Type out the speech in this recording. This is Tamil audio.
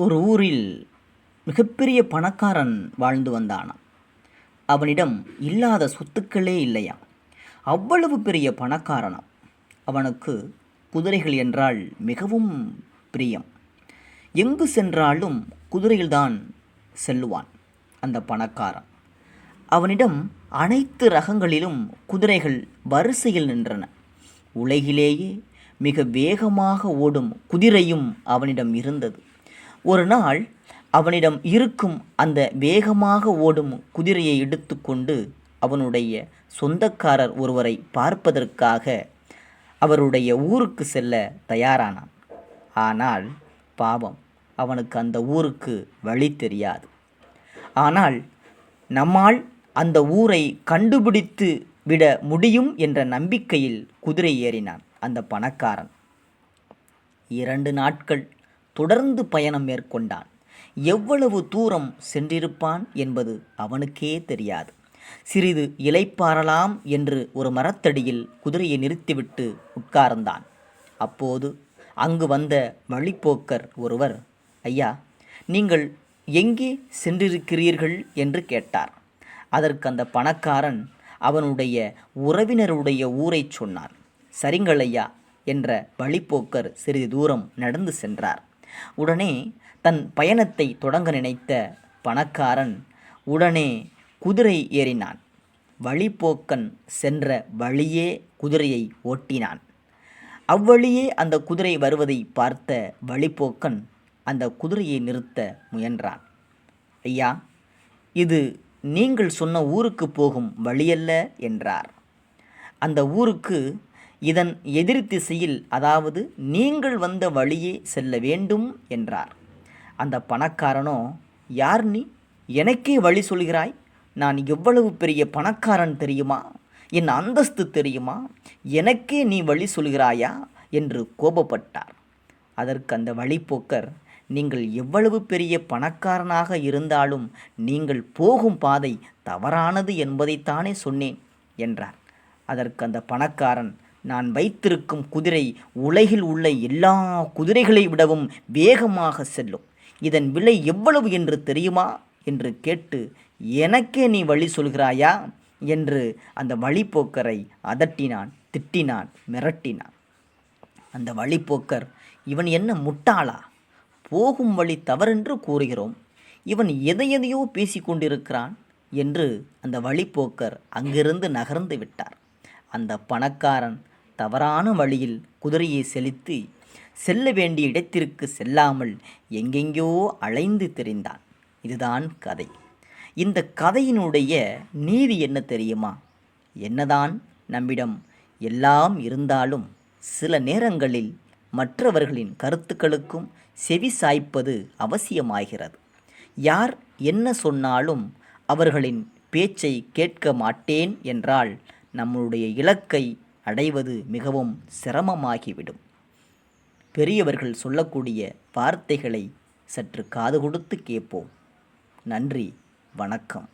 ஒரு ஊரில் மிகப்பெரிய பணக்காரன் வாழ்ந்து வந்தானாம். அவனிடம் இல்லாத சொத்துக்களே இல்லையா? அவ்வளவு பெரிய பணக்காரனாம். அவனுக்கு குதிரைகள் என்றால் மிகவும் பிரியம். எங்கு சென்றாலும் குதிரையில்தான் செல்லுவான் அந்த பணக்காரன். அவனிடம் அனைத்து ரகங்களிலும் குதிரைகள் வரிசையில் நின்றன. உலகிலேயே மிக வேகமாக ஓடும் குதிரையும் அவனிடம் இருந்தது. ஒரு நாள் அவனிடம் இருக்கும் அந்த வேகமாக ஓடும் குதிரையை எடுத்துக்கொண்டு அவனுடைய சொந்தக்காரர் ஒருவரை பார்ப்பதற்காக அவருடைய ஊருக்கு செல்ல தயாரானான். ஆனால் பாவம் அவனுக்கு அந்த ஊருக்கு வழி தெரியாது. ஆனால் நம்மால் அந்த ஊரை கண்டுபிடித்து விட முடியும் என்ற நம்பிக்கையில் குதிரை ஏறினான் அந்த பணக்காரன். இரண்டு நாட்கள் தொடர்ந்து பயணம் மேற்கொண்டான். எவ்வளவு தூரம் சென்றிருப்பான் என்பது அவனுக்கே தெரியாது. சிறிது இலைப்பாறலாம் என்று ஒரு மரத்தடியில் குதிரையை நிறுத்திவிட்டு உட்கார்ந்தான். அப்போது அங்கு வந்த வழிப்போக்கர் ஒருவர் ஐயா நீங்கள் எங்கே சென்றிருக்கிறீர்கள்? என்று கேட்டார். அதற்கு அந்த பணக்காரன் அவனுடைய உறவினருடைய ஊரை சொன்னான். சரிங்கள் ஐயா என்ற வழிப்போக்கர் சிறிது தூரம் நடந்து சென்றார். உடனே தன் பயணத்தை தொடங்க நினைத்த பணக்காரன் உடனே குதிரை ஏறினான். வழிப்போக்கன் சென்ற வழியே குதிரையை ஓட்டினான். அவ்வழியே அந்த குதிரை வருவதை பார்த்த வழிப்போக்கன் அந்த குதிரையை நிறுத்த முயன்றான். ஐயா இது நீங்கள் சொன்ன ஊருக்கு போகும் வழியல்ல என்றார். அந்த ஊருக்கு இதன் எதிர் திசையில் அதாவது நீங்கள் வந்த வழியே செல்ல வேண்டும் என்றார். அந்த பணக்காரனோ யார் நீ? எனக்கே வழி சொல்கிறாய்? நான் எவ்வளவு பெரிய பணக்காரன் தெரியுமா? என் அந்தஸ்து தெரியுமா? எனக்கே நீ வழி சொல்கிறாயா? என்று கோபப்பட்டார். அதற்கு அந்த வழிப்போக்கர் நீங்கள் எவ்வளவு பெரிய பணக்காரனாக இருந்தாலும் நீங்கள் போகும் பாதை தவறானது என்பதைத்தானே சொன்னேன் என்றார். அதற்கு அந்த பணக்காரன் நான் வைத்திருக்கும் குதிரை உலகில் உள்ள எல்லா குதிரைகளை விடவும் வேகமாக செல்லும். இதன் விலை எவ்வளவு என்று தெரியுமா? என்று கேட்டு எனக்கே நீ வழி சொல்கிறாயா? என்று அந்த வழிப்போக்கரை அதட்டினான் திட்டினான் மிரட்டினான். அந்த வழிப்போக்கர் இவன் என்ன முட்டாளா? போகும் வழி தவறென்று கூறுகிறோம். இவன் எதை எதையோ பேசிக்கொண்டிருக்கிறான் என்று அந்த வழிப்போக்கர் அங்கிருந்து நகர்ந்து விட்டார். அந்த பணக்காரன் தவறான வழியில் குதிரையை செலுத்தி செல்ல வேண்டிய இடத்திற்கு செல்லாமல் எங்கெங்கோ அலைந்து தெரிந்தான். இதுதான் கதை. இந்த கதையினுடைய நீதி என்ன தெரியுமா? என்னதான் நம்மிடம் எல்லாம் இருந்தாலும் சில நேரங்களில் மற்றவர்களின் கருத்துக்களுக்கும் செவி சாய்ப்பது அவசியமாகிறது. யார் என்ன சொன்னாலும் அவர்களின் பேச்சை கேட்க மாட்டேன் என்றால் நம்முடைய இலக்கை அடைவது மிகவும் சிரமமாகிவிடும். பெரியவர்கள் சொல்லக்கூடிய வார்த்தைகளை சற்று காது கொடுத்து கேட்போம். நன்றி வணக்கம்.